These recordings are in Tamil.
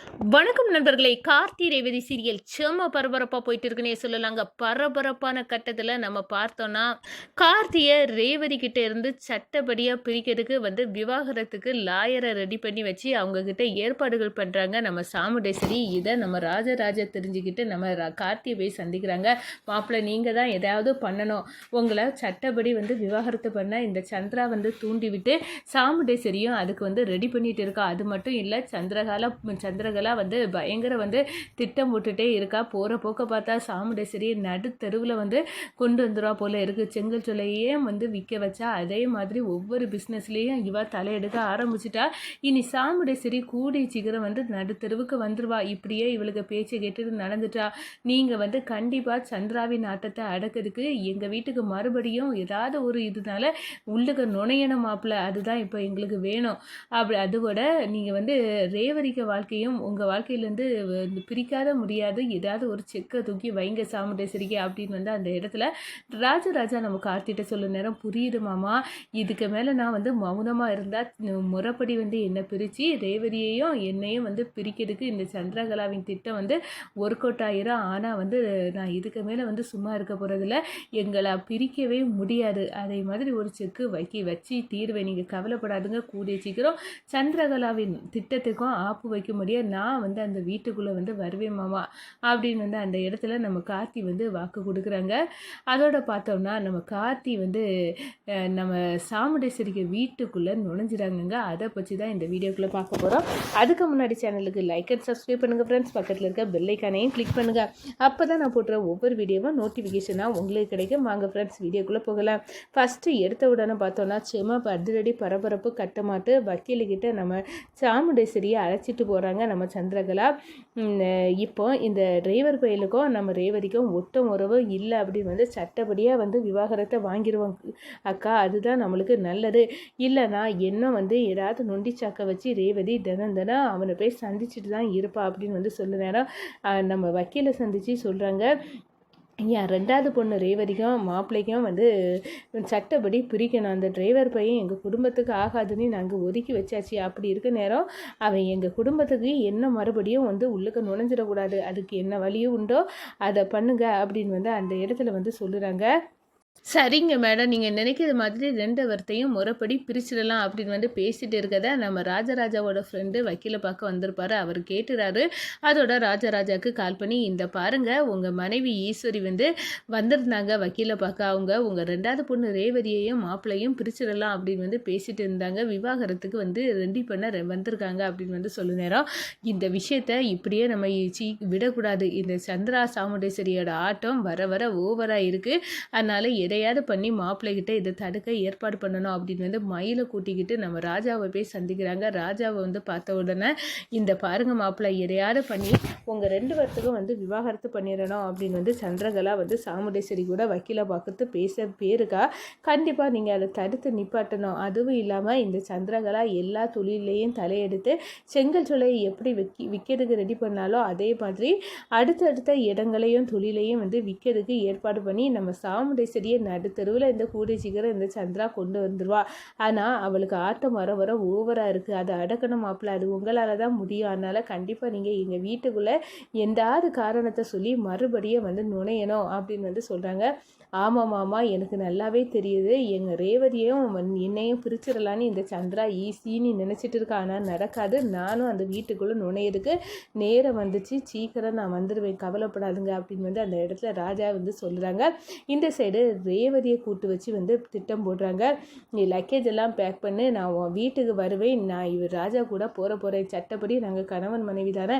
வணக்கம் நண்பர்களே. கார்த்தி ரேவதி சீரியல் செம பரபரப்பாக போயிட்டு இருக்குன்னே சொல்லலாங்க. பரபரப்பான கட்டத்தில் நம்ம பார்த்தோன்னா கார்த்தியை ரேவதி கிட்ட இருந்து சட்டப்படியாக பிரிக்கிறதுக்கு வந்து விவாகரத்துக்கு லாயரை ரெடி பண்ணி வச்சு அவங்கக்கிட்ட ஏற்பாடுகள் பண்ணுறாங்க நம்ம சாமுண்டேஸ்வரி இதை நம்ம ராஜராஜ தெரிஞ்சுக்கிட்டு நம்ம கார்த்தியை போய் சந்திக்கிறாங்க. மாப்பிள்ளை நீங்கள் தான் எதாவது பண்ணணும். உங்களை சட்டப்படி வந்து விவாகரத்து பண்ண இந்த சந்திரா வந்து தூண்டிவிட்டு சாமுடேஸ்வரியும் சாமுண்டேஸ்வரியும் அதுக்கு வந்து ரெடி பண்ணிகிட்டு இருக்கா. அது மட்டும் இல்லை சந்திரகால சந்திர சந்திரகலா வந்து பயங்கர வந்து திட்டம் விட்டுட்டே இருக்கா. போகிற போக்க பார்த்தா சாமுண்டேஸ்வரி நடுத்தெருவில் வந்து கொண்டு வந்துடுவா போல் இருக்குது செங்கல் சொல்லையே வந்து விற்க வச்சா அதே மாதிரி ஒவ்வொரு பிஸ்னஸ்லேயும் இவா தலையெடுக்க ஆரம்பிச்சிட்டா. இனி சாமுண்டேஸ்வரி கூடி சீக்கிரம் வந்து நடுத்தெருவுக்கு வந்துடுவா இப்படியே இவளுக்கு பேச்சை கேட்டுட்டு நடந்துட்டா. நீங்கள் வந்து கண்டிப்பாக சந்திராவின் ஆட்டத்தை அடக்கிறதுக்கு எங்கள் வீட்டுக்கு மறுபடியும் ஏதாவது ஒரு இதனால உள்ளுக்கு நுழையணும் மாப்பிள்ள அதுதான் இப்போ எங்களுக்கு வேணும். அப்படி அதோட நீங்கள் வந்து ரேவதிக்க வாழ்க்கையும் உங்கள் வாழ்க்கையிலேருந்து பிரிக்காத முடியாது. ஏதாவது ஒரு செக்கை தூக்கி வைங்க சாமுண்டேஸ்வரிக்கு அப்படின்னு வந்து அந்த இடத்துல ராஜராஜா நம்ம கார்த்திட்ட சொல்ல நேரம் புரியுது மாமா. இதுக்கு மேலே நான் வந்து மௌனமாக இருந்தால் முறைப்படி வந்து என்னை பிரித்து ரேவதியையும் என்னையும் வந்து பிரிக்கிறதுக்கு இந்த சந்திரகலாவின் திட்டம் வந்து ஒர்க் அவுட் ஆயிரும் ஆனால் வந்து நான் இதுக்கு மேலே வந்து சும்மா இருக்க போகிறதில்ல எங்களை பிரிக்கவே முடியாது. அதே மாதிரி ஒரு செக்கு வைக்கி வச்சு தீர்வை நீங்கள் கவலைப்படாதுங்க. கூடிய சீக்கிரம் சந்திரகலாவின் திட்டத்துக்கும் ஆப்பு வைக்க முடியாது. நான் வந்து அந்த வீட்டுக்குள்ளே வந்து வருவேன் மாமா அப்படின்னு வந்து அந்த இடத்துல நம்ம கார்த்தி வந்து வாக்கு கொடுக்குறாங்க. அதோட பார்த்தோம்னா நம்ம கார்த்தி வந்து நம்ம சாமுண்டேஸ்வரிக்கு வீட்டுக்குள்ளே நுழைஞ்சிடாங்கங்க அதை பற்றி தான் இந்த வீடியோக்குள்ளே பார்க்க போகிறோம் அதுக்கு முன்னாடி சேனலுக்கு லைக் அண்ட் சப்ஸ்கிரைப் பண்ணுங்கள் ஃப்ரெண்ட்ஸ் பக்கத்தில் இருக்க பெல்லைக்கானையும் கிளிக் பண்ணுங்கள் அப்போ தான் நான் போடுற ஒவ்வொரு வீடியோவும் நோட்டிஃபிகேஷனாக உங்களுக்கு கிடைக்கும். வாங்க ஃப்ரெண்ட்ஸ் வீடியோக்குள்ளே போகலாம். ஃபஸ்ட்டு எடுத்த உடனே பார்த்தோன்னா சும்மா பர்தடி பரபரப்பு கட்டமாட்டு வக்கீலுக்கிட்ட நம்ம சாமுண்டேஸ்வரியை அழைச்சிட்டு போகிறாங்க நம்ம சந்திரகலா. இப்போ இந்த டிரைவர் கோயிலுக்கும் நம்ம ரேவதிக்கும் ஒட்டும் உறவு இல்லை அப்படின்னு வந்து சட்டப்படியாக வந்து விவாகரத்தை வாங்கிடுவோம் அக்கா அதுதான் நம்மளுக்கு நல்லது. இல்லைனா என்ன வந்து ஏதாவது நொண்டி வச்சு ரேவதி தினம் தினம் அவனை போய் சந்திச்சுட்டு தான் இருப்பா அப்படின்னு வந்து சொல்ல நேரம் நம்ம வக்கீலை சந்தித்து சொல்கிறாங்க ஏன் ரெண்டாவது பொண்ணு ரேவதிக்கும் மாப்பிள்ளைக்கும் வந்து சட்டப்படி பிரிக்கணும். அந்த டிரைவர் பையன் எங்கள் குடும்பத்துக்கு ஆகாதுன்னு நாங்கள் ஒதுக்கி வச்சாச்சு. அப்படி இருக்க நேரம் அவன் எங்கள் குடும்பத்துக்கு என்ன மறுபடியும் வந்து உள்ளுக்க நுழைஞ்சிடக்கூடாது. அதுக்கு என்ன வழியும் உண்டோ அதை பண்ணுங்க அப்படின்னு வந்து அந்த இடத்துல வந்து சொல்லுறாங்க. சரிங்க மேடம். நீங்கள் நினைக்கிற மாதிரி ரெண்டு வார்த்தையும் முறைப்படி பிரிச்சிடலாம் அப்படின்னு வந்து பேசிட்டு இருக்கத நம்ம ராஜராஜாவோட ஃப்ரெண்டு வக்கீலை பார்க்க வந்திருப்பாரு. அவர் கேட்டுறாரு. அதோட ராஜராஜாவுக்கு கால் பண்ணி இந்த பாருங்க உங்கள் மனைவி ஈஸ்வரி வந்து வந்திருந்தாங்க வக்கீலை பார்க்க. அவங்க உங்கள் ரெண்டாவது பொண்ணு ரேவதியையும் மாப்பிள்ளையும் பிரிச்சிடலாம் அப்படின்னு வந்து பேசிட்டு இருந்தாங்க. விவாகரத்துக்கு வந்து ரெடி பண்ண ரெ- வந்திருக்காங்க அப்படின்னு வந்து சொல்லு நேரம். இந்த விஷயத்த இப்படியே நம்ம சீ விடக்கூடாது. இந்த சந்திரா சாமுண்டேஸ்வரியோட ஆட்டம் வர வர ஓவராக இருக்குது அதனால் எதையாவது பண்ணி மாப்பிள்ளைகிட்ட இதை தடுக்க ஏற்பாடு பண்ணணும் அப்படின்னு வந்து மயிலை கூட்டிக்கிட்டு நம்ம ராஜாவை போய் சந்திக்கிறாங்க. ராஜாவை வந்து பார்த்த உடனே இந்த பாருங்க மாப்பிள்ளை எதையாவது பண்ணி உங்கள் ரெண்டு பேர்த்துக்கும் வந்து விவாகரத்து பண்ணிடணும். அப்படின்னு வந்து சந்திரகலா வந்து சாமுண்டேஸ்வரி கூட வக்கீலை பார்க்கறது பேச பேருக்கா கண்டிப்பாக நீங்கள் அதை தடுத்து நிப்பாட்டணும். அதுவும் இல்லாமல் இந்த சந்திரகலா எல்லா தொழிலையும் தலையெடுத்து செங்கல் சோலையை எப்படி விக்கி விற்கிறதுக்கு ரெடி பண்ணாலோ அதே மாதிரி அடுத்தடுத்த இடங்களையும் தொழிலையும் வந்து விற்கிறதுக்கு ஏற்பாடு பண்ணி நம்ம சாமுண்டேஸ்வரியை நடுத்தருவில் இந்த கூடிய சீக்கிரம் இந்த சந்திரா கொண்டு வந்துடுவா ஆனால் அவளுக்கு ஆட்டம் வர வர ஓவராக இருக்குது அதை அடக்கணும் மாப்பிள்ள. அது உங்களால் தான் முடியும். அதனால் கண்டிப்பாக நீங்கள் எங்கள் வீட்டுக்குள்ளே எந்தாவது காரணத்தை சொல்லி மறுபடியும் வந்து நுழையணும் அப்படின்னு வந்து சொல்கிறாங்க ஆமாம் மாமா எனக்கு நல்லாவே தெரியுது. எங்கள் ரேவதியும் என்னையும் பிரிச்சிடலான்னு இந்த சந்திரா ஈஸின்னு நினச்சிட்டு இருக்கா. ஆனால் நடக்காது. நானும் அந்த வீட்டுக்குள்ளே நுழையிறதுக்கு நேரம் வந்துச்சு. சீக்கிரம் நான் வந்துடுவேன் கவலைப்படாதுங்க அப்படின்னு வந்து அந்த இடத்துல ராஜா வந்து சொல்கிறாங்க இந்த சைடு ரேவதியை கூட்டு வச்சு வந்து திட்டம் போடுறாங்க. நீ லக்கேஜ் எல்லாம் பேக் பண்ணு நான் உன் வீட்டுக்கு வருவேன். நான் இவர் ராஜா கூட போகிற போகிறேன் சட்டப்படி நாங்கள் கணவன் மனைவி தானே.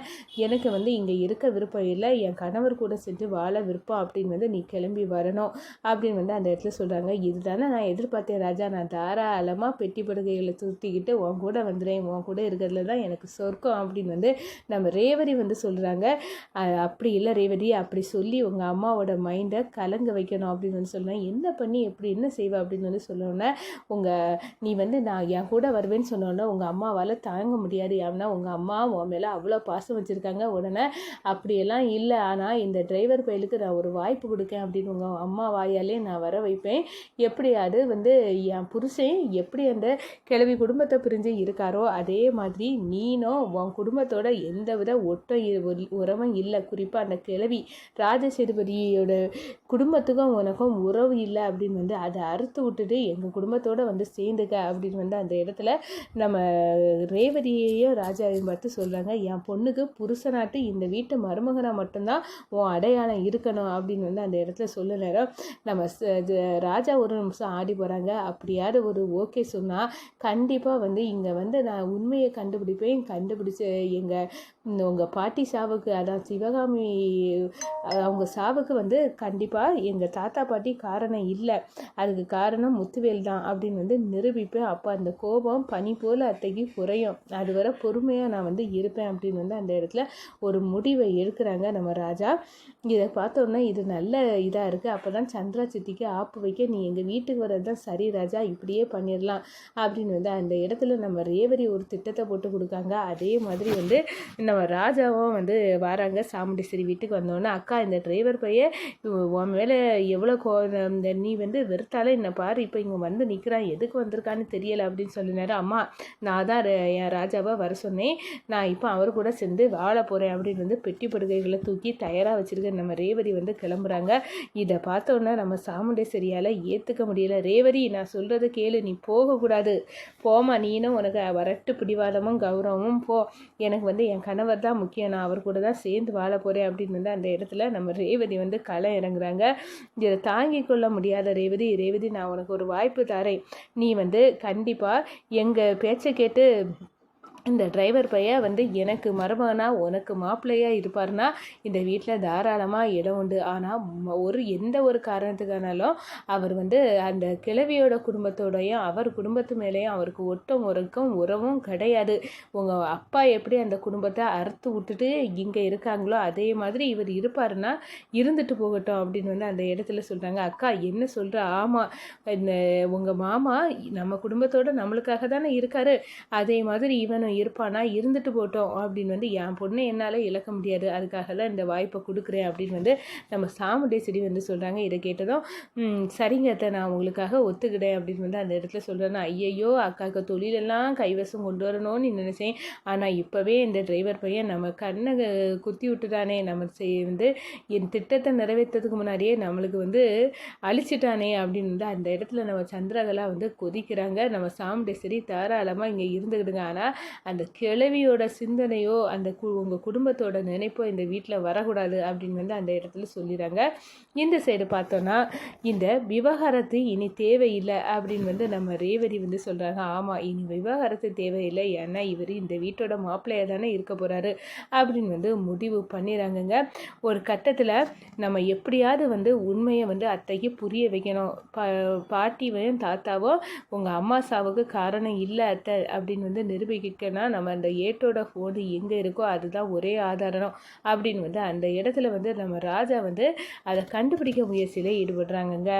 எனக்கு வந்து இங்கே இருக்க விருப்பம் இல்லை. என் கணவர் கூட சென்று வாழ விருப்பம் அப்படின்னு வந்து நீ கிளம்பி வரணும் அப்படின்னு வந்து அந்த இடத்துல சொல்கிறாங்க இதுதானே நான் எதிர்பார்த்தேன் ராஜா. நான் தாராளமாக பெட்டி படுகைகளை சுற்றிக்கிட்டு உன் கூட வந்துடுறேன். உன் கூட இருக்கிறதுல தான் எனக்கு சொர்க்கம் அப்படின்னு வந்து நம்ம ரேவதி வந்து சொல்கிறாங்க அப்படி இல்லை ரேவதி. அப்படி சொல்லி உங்கள் அம்மாவோட மைண்டை கலங்க வைக்கணும் அப்படின்னு வந்து சொல்கிறேன் என்ன பண்ணி எப்படி என்ன செய்வேன் அப்படின்னு வந்து சொன்னோன்னே உங்கள் நீ வந்து நான் என் கூட வருவேன்னு சொன்னோன்னே உங்கள் அம்மாவால் தாங்க முடியாது. ஏன்னா உங்கள் அம்மா உன் மேலே அவ்வளோ பாசம் வச்சுருக்காங்க. உடனே அப்படியெல்லாம் இல்லை. ஆனால் இந்த டிரைவர் பயலுக்கு நான் ஒரு வாய்ப்பு கொடுக்கேன். அப்படின்னு உங்கள் அம்மா வாயாலே நான் வர வைப்பேன். எப்படியாவது வந்து என் புருஷன் எப்படி அந்த கிழவி குடும்பத்தை பிரிஞ்சு இருக்காரோ அதே மாதிரி நீனும் உன் குடும்பத்தோட எந்த வித ஒட்டம் ஒரு- உறவும் இல்லை. குறிப்பாக அந்த கிழவி ராஜசேதுபதியோட குடும்பத்துக்கும் உனக்கும் உறவு இல்லை அப்படின்னு வந்து அதை அறுத்து விட்டுட்டு எங்கள் குடும்பத்தோடு வந்து சேர்ந்துக்க அப்படின்னு வந்து அந்த இடத்துல நம்ம ரேவதியையும் ராஜாவையும் பார்த்து சொல்கிறாங்க என் பொண்ணுக்கு புருஷனாட்டு இந்த வீட்டு மருமகனாக மட்டும்தான் உன் அடையாளம் இருக்கணும் அப்படின்னு வந்து அந்த இடத்துல சொல்ல நேரம் நம்ம இது ராஜா ஒரு நிமிஷம் ஆடி போகிறாங்க அப்படியாவது ஒரு ஓகே சொன்னால் கண்டிப்பாக வந்து இங்கே வந்து நான் உண்மையை கண்டுபிடிப்பேன். கண்டுபிடிச்ச எங்கள் உங்கள் பாட்டி சாவுக்கு அதான் சிவகாமி அவங்க சாவுக்கு வந்து கண்டிப்பாக எங்கள் தாத்தா பாட்டி கா காரணம் இல்லை. அதுக்கு காரணம் முத்துவேல் தான் அப்படின்னு வந்து நிரூபிப்பேன் அப்போ அந்த கோபம் பனி போல் அத்தைக்கு குறையும். அது வர பொறுமையாக நான் வந்து இருப்பேன் அப்படின்னு வந்து அந்த இடத்துல ஒரு முடிவை எடுக்கிறாங்க நம்ம ராஜா. இதை பார்த்தோன்னா இது நல்ல இதாக இருக்குது அப்போ தான் சந்திரா சித்திக்கு ஆப்பு வைக்க நீ எங்கள் வீட்டுக்கு வர்றது தான் சரி ராஜா இப்படியே பண்ணிடலாம் அப்படின்னு வந்து அந்த இடத்துல நம்ம ரேவரி ஒரு திட்டத்தை போட்டு கொடுக்காங்க. அதே மாதிரி வந்து நம்ம ராஜாவும் வந்து வராங்க. சாமுண்டீஸ்வரி வீட்டுக்கு வந்தோடனே அக்கா இந்த டிரைவர் பையன் உன் மேலே எவ்வளோ கோ நீ வந்து வெறுத்தாலே என்னை பாரு இப்போ இங்கே வந்து நிற்கிறான் எதுக்கு வந்திருக்கான்னு தெரியலை அப்படின்னு சொல்லினாரு. அம்மா நான் தான் என் ராஜாவை வர சொன்னேன். நான் இப்போ அவர் கூட சேர்ந்து வாழ போகிறேன் அப்படின்னு வந்து பெட்டி படுகைகளை தூக்கி தயாராக வச்சுருக்க நம்ம ரேவதி வந்து கிளம்புறாங்க. இதை பார்த்தோன்னே நம்ம சாமுண்டேஸ்வரியால் ஏற்றுக்க முடியல. ரேவதி நான் சொல்கிறத கேளு நீ போகக்கூடாது போமா நீனும் உனக்கு வரட்டு பிடிவாதமும் கௌரவமும் போ. எனக்கு வந்து என் கணவர் தான் முக்கியம். நான் அவர் கூட தான் சேர்ந்து வாழ போகிறேன் அப்படின்னு வந்து அந்த இடத்துல நம்ம ரேவதி வந்து களை இறங்குறாங்க. இதை தாங்கி கொள்ள முடியாத ரேவதி ரேவதி நான் உனக்கு ஒரு வாய்ப்பு தரேன். நீ வந்து கண்டிப்பாக எங்கள் பேச்சை கேட்டு இந்த டிரைவர் பையன் வந்து எனக்கு மருமகனா உனக்கு மாப்பிள்ளையாக இருப்பார்னா இந்த வீட்டில் தாராளமாக இடம் உண்டு. ஆனால் ஒரு எந்த ஒரு காரணத்துக்கானாலும் அவர் வந்து அந்த கிழவியோட குடும்பத்தோடையும் அவர் குடும்பத்து மேலேயும் அவருக்கு ஒட்டும் உறக்கும் உறவும் கிடையாது. உங்கள் அப்பா எப்படி அந்த குடும்பத்தை அறுத்து விட்டுட்டு இங்கே இருக்காங்களோ அதே மாதிரி இவர் இருப்பாருன்னா இருந்துட்டு போகட்டும் அப்படின்னு வந்து அந்த இடத்துல சொல்கிறாங்க அக்கா என்ன சொல்கிற ஆமாம் இந்த உங்கள் மாமா நம்ம குடும்பத்தோட நம்மளுக்காக தானே இருக்காரு. அதே மாதிரி இவனும் இருப்பானா? இருந்துட்டு போட்டோம். அப்படின்னு வந்து என் பொண்ணை என்னால் இழக்க முடியாது. அதுக்காக தான் இந்த வாய்ப்பை கொடுக்குறேன் அப்படின்னு வந்து நம்ம சாமுண்டேஸ்வரி வந்து சொல்கிறாங்க இதை கேட்டதும் சரிங்க அத்தை. நான் உங்களுக்காக ஒத்துக்கிட்டேன். அப்படின்னு வந்து அந்த இடத்துல சொல்கிறேன் ஐயையோ அக்காவுக்கு தொழிலெல்லாம் கைவசம் கொண்டு வரணும்னு நினைச்சேன். ஆனால் இப்போவே இந்த டிரைவர் பையன் நம்ம கண்ணை குத்தி விட்டுட்டானே. நம்ம செய் வந்து என் திட்டத்தை நிறைவேற்றதுக்கு முன்னாடியே நம்மளுக்கு வந்து அழிச்சிட்டானே. அப்படின்னு வந்து அந்த இடத்துல நம்ம சந்திரகலா வந்து கொதிக்கிறாங்க. நம்ம சாமுண்டேஸ்வரி தாராளமாக இங்கே இருந்துக்கிடுங்க. ஆனால் அந்த கிழவியோட சிந்தனையோ அந்த கு உங்கள் குடும்பத்தோட நினைப்போ இந்த வீட்டில் வரக்கூடாது அப்படின்னு வந்து அந்த இடத்துல சொல்லிடுறாங்க இந்த சைடு பார்த்தோன்னா இந்த விவகாரத்து இனி தேவையில்லை அப்படின்னு வந்து நம்ம ரேவதி வந்து சொல்கிறாங்க ஆமாம் இனி விவகாரத்து தேவையில்லை. ஏன்னா இவர் இந்த வீட்டோட மாப்பிள்ளையாக தானே இருக்க போகிறாரு அப்படின்னு வந்து முடிவு பண்ணிடுறாங்கங்க ஒரு கட்டத்தில் நம்ம எப்படியாவது வந்து உண்மையை வந்து அத்தைக்கு புரிய வைக்கணும். பா பாட்டியும் தாத்தாவோ உங்கள் அம்மா சாவுக்கு காரணம் இல்லை அத்தை அப்படின்னு வந்து நிரூபிக்க இல்லைன்னா நம்ம அந்த ஏட்டோட ஃபோன் எங்கே இருக்கோ அதுதான் ஒரே ஆதாரம் அப்படின்னு வந்து அந்த இடத்துல வந்து நம்ம ராஜா வந்து அதை கண்டுபிடிக்க முயற்சியில் ஈடுபடுறாங்கங்க.